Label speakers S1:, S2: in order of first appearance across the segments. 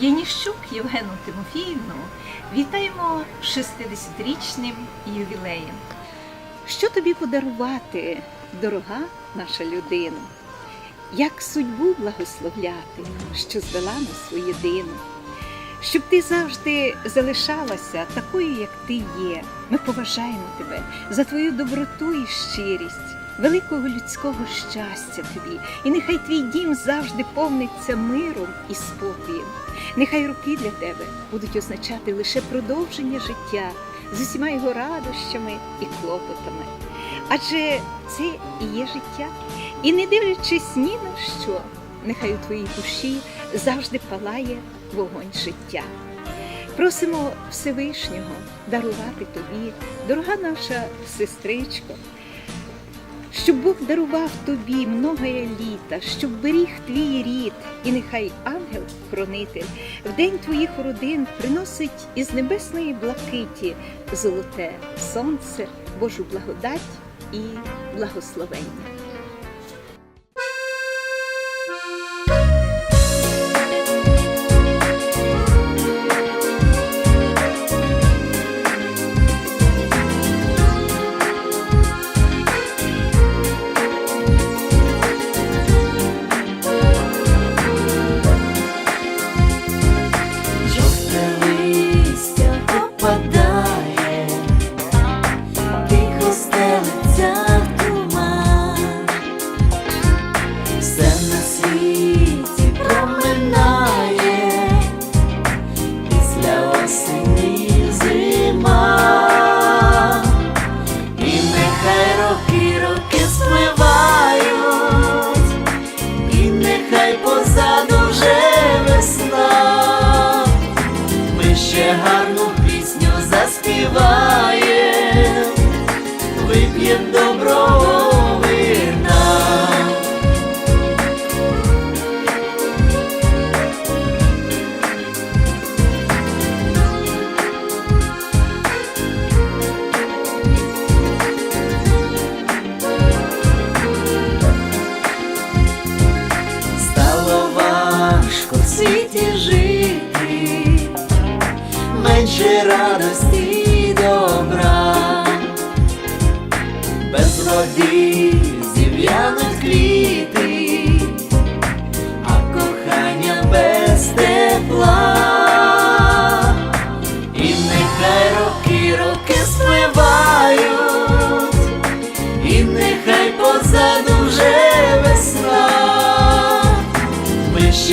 S1: Яніщук Євгену Тимофіївну вітаємо 60-річним ювілеєм. Що тобі подарувати, дорога наша людина? Як судьбу благословляти, що звела нас у єдину? Щоб ти завжди залишалася такою, як ти є. Ми поважаємо тебе за твою доброту і щирість, великого людського щастя тобі, і нехай твій дім завжди повниться миром і спокоєм. Нехай роки для тебе будуть означати лише продовження життя з усіма його радощами і клопотами. Адже це і є життя. І не дивлячись ні на що, нехай у твоїй душі завжди палає вогонь життя. Просимо Всевишнього дарувати тобі, дорога наша сестричко, щоб Бог дарував тобі многое літа, щоб беріг твій рід, і нехай ангел-хронитель в день твоїх родин приносить із небесної блакиті золоте сонце, Божу благодать і благословення.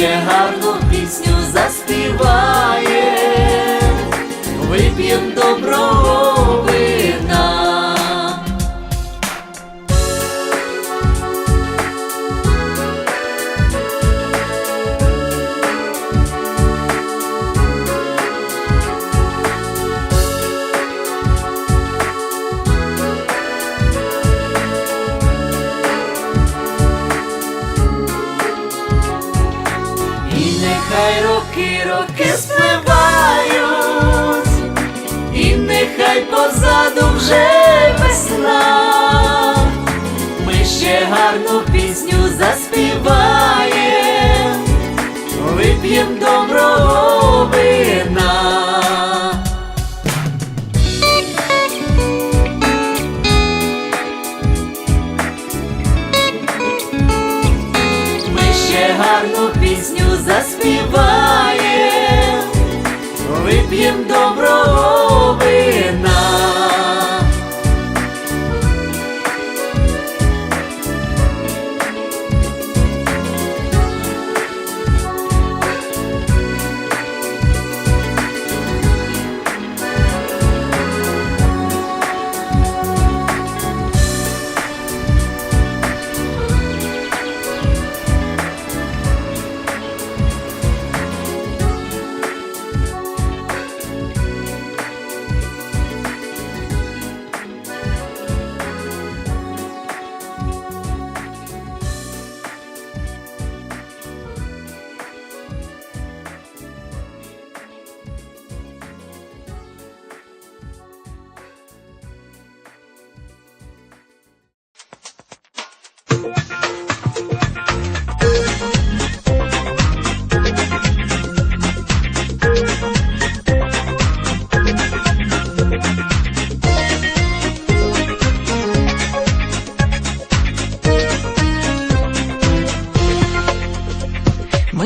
S2: Ще гарну пісню заспіває, вип'єм доброго роки, спливають, і нехай позаду вже весна. Ми ще гарну пісню заспіваєм, вип'єм доброго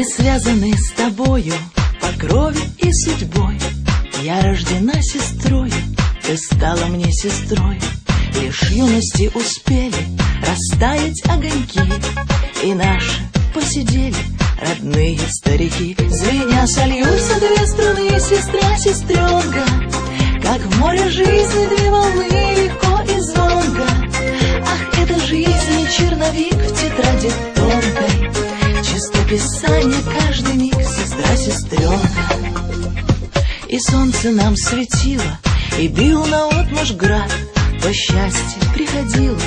S3: связаны с тобою по крови и судьбой. Я рождена сестрой, ты стала мне сестрой. Лишь юности успели растаять огоньки, И наши посидели родные старики. Звеня сольются две струны, сестра, сестренка, Как в море жизни две солнце нам светило, и бил на отмаш град, То счастье приходило,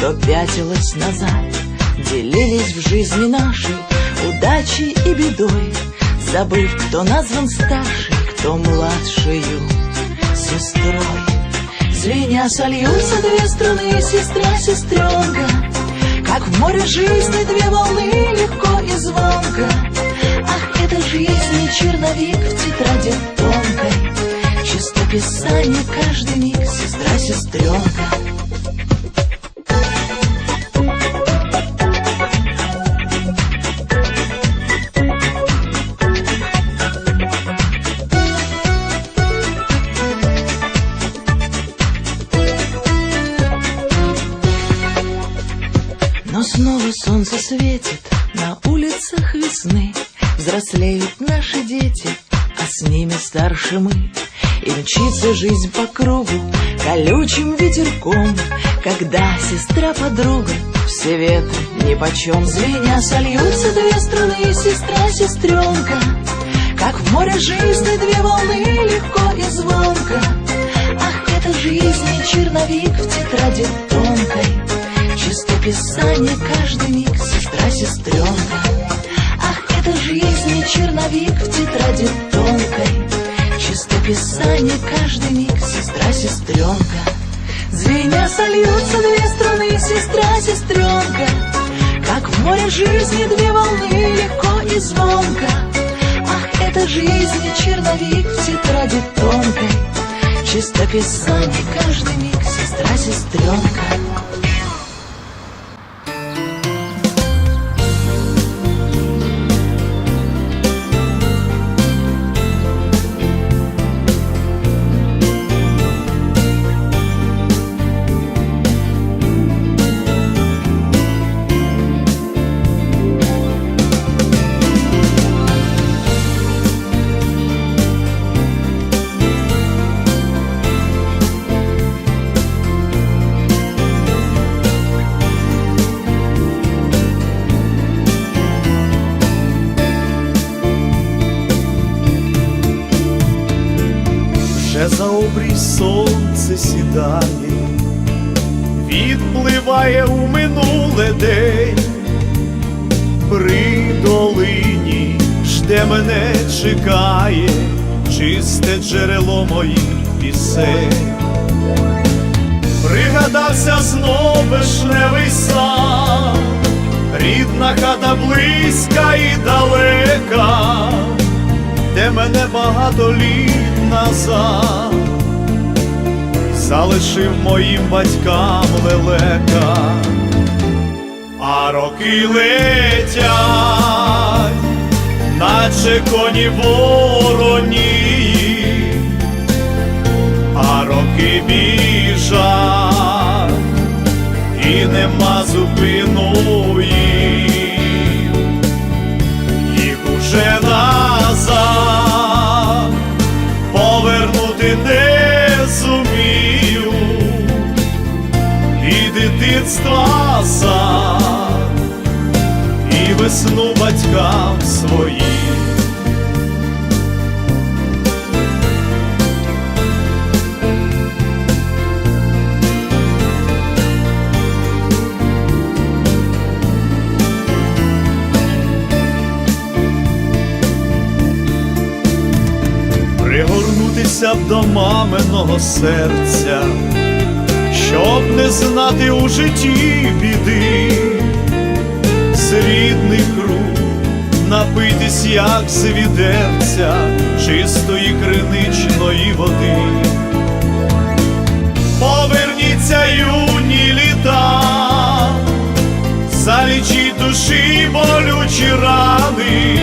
S3: то пятилось назад. Делились в жизни нашей удачей и бедой, Забыв, кто назван старший, кто младшею сестрой. Звеня сольются две струны, сестра, сестренка, Как в море жизни две волны легко и звонко. Ах, это жизнь черновик в тетради тонкой, Чистописание каждый миг, сестра, сестренка. Но снова солнце светит на улицах весны. Взрослеют наши дети, а с ними старше мы И мчится жизнь по кругу колючим ветерком. Когда сестра-подруга все ветры нипочем. Звеня сольются две струны, сестра, сестренка. Как в море жизни две волны легко и звонко. Ах, это жизнь черновик в тетради тонкой. Чистописание каждый миг, сестра, сестренка. Ах, это жизнь черновик в тетради тонкой. Чистописание каждый миг, сестра, сестренка. Звеня сольются две струны, сестра, сестренка. Как в море жизни две волны легко и звонко. Ах, это жизнь черновик в тетради тонкой. Чистописание каждый миг, сестра, сестренка.
S4: Вже за обрій сонце сідає, відпливає у минуле день, при долині жде мене чекає, чисте джерело моїх пісень. Пригадався знов вишневий сад, рідна хата близька і далека де мене багато літ назад? Залишив моїм батькам лелека, а роки летять, наче коні вороні, весну батькам своїм. пригорнутися б до маминого серця, щоб не знати у житті біди, Рідний круг, напитись, як з чистої криничної води. Поверніться юні літа, залічіть душі болючі рани,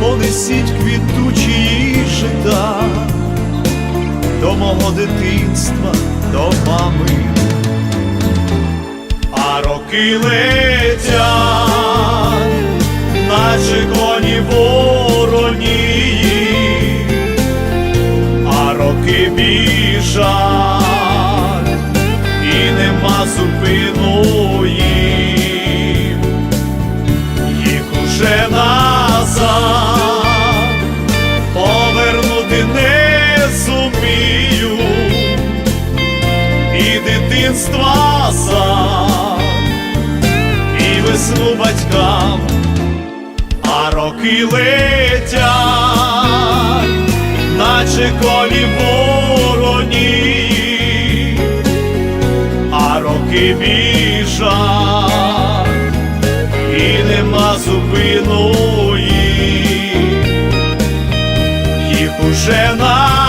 S4: понесіть квітучі жита до мого дитинства, до мами а летять, наче коні вороні, а роки біжать, і нема зупину їм, їх уже назад повернути не зумію, і дитинства сам, а роки летять, наче колі вороні, а роки біжать, і нема зупиної, їх уже назад